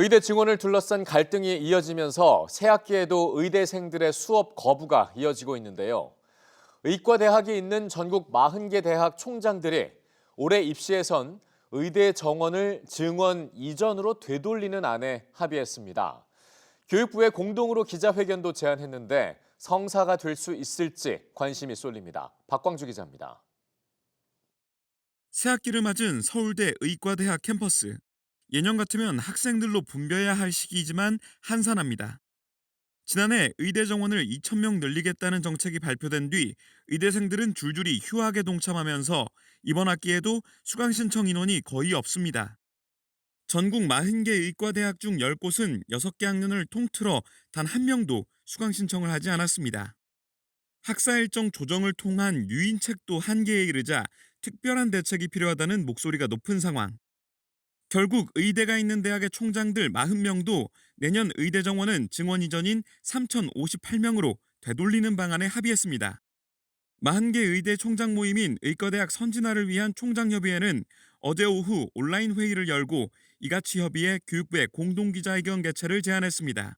의대 증원을 둘러싼 갈등이 이어지면서 새 학기에도 의대생들의 수업 거부가 이어지고 있는데요. 의과 대학이 있는 전국 40개 대학 총장들이 올해 입시에선 의대 정원을 증원 이전으로 되돌리는 안에 합의했습니다. 교육부에 공동으로 기자회견도 제안했는데 성사가 될 수 있을지 관심이 쏠립니다. 박광주 기자입니다. 새 학기를 맞은 서울대 의과대학 캠퍼스. 예년 같으면 학생들로 붐벼야 할 시기이지만 한산합니다. 지난해 의대 정원을 2,000명 늘리겠다는 정책이 발표된 뒤 의대생들은 줄줄이 휴학에 동참하면서 이번 학기에도 수강 신청 인원이 거의 없습니다. 전국 40개 의과대학 중 10곳은 6개 학년을 통틀어 단 한 명도 수강 신청을 하지 않았습니다. 학사 일정 조정을 통한 유인책도 한계에 이르자 특별한 대책이 필요하다는 목소리가 높은 상황. 결국 의대가 있는 대학의 총장들 40명도 내년 의대 정원은 증원 이전인 3,058명으로 되돌리는 방안에 합의했습니다. 40개 의대 총장 모임인 의과대학 선진화를 위한 총장협의회는 어제 오후 온라인 회의를 열고 이같이 협의해 교육부에 공동기자회견 개최를 제안했습니다.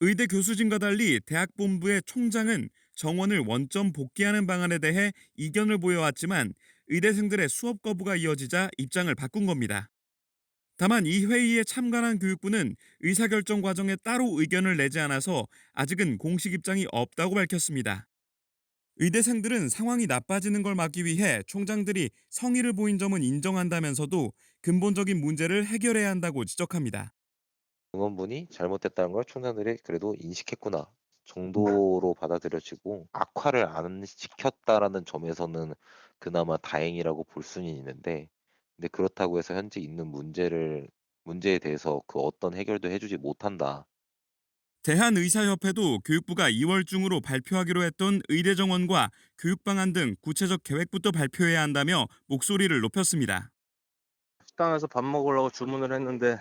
의대 교수진과 달리 대학본부의 총장은 정원을 원점 복귀하는 방안에 대해 이견을 보여왔지만 의대생들의 수업 거부가 이어지자 입장을 바꾼 겁니다. 다만 이 회의에 참관한 교육부는 의사결정 과정에 따로 의견을 내지 않아서 아직은 공식 입장이 없다고 밝혔습니다. 의대생들은 상황이 나빠지는 걸 막기 위해 총장들이 성의를 보인 점은 인정한다면서도 근본적인 문제를 해결해야 한다고 지적합니다. 응원분이 잘못됐다는 걸 총장들이 그래도 인식했구나 정도로 받아들여지고 악화를 안 시켰다라는 점에서는 그나마 다행이라고 볼 수는 있는데 근데 그렇다고 해서 현재 있는 문제를 문제에 대해서 그 어떤 해결도 해주지 못한다. 대한의사협회도 교육부가 2월 중으로 발표하기로 했던 의대 정원과 교육 방안 등 구체적 계획부터 발표해야 한다며 목소리를 높였습니다. 식당에서 밥 먹으려고 주문을 했는데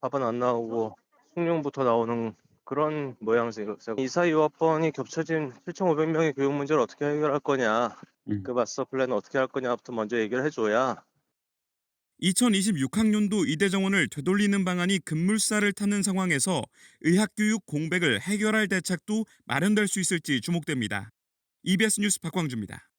밥은 안 나오고 숭늉부터 나오는 그런 모양새고 이사 유학번이 겹쳐진 7,500명의 교육 문제를 어떻게 해결할 거냐 음. 그 마스터 플랜 어떻게 할 거냐부터 먼저 얘기를 해줘야 2026학년도 의대 정원을 되돌리는 방안이 급물살을 타는 상황에서 의학교육 공백을 해결할 대책도 마련될 수 있을지 주목됩니다. EBS 뉴스 박광주입니다.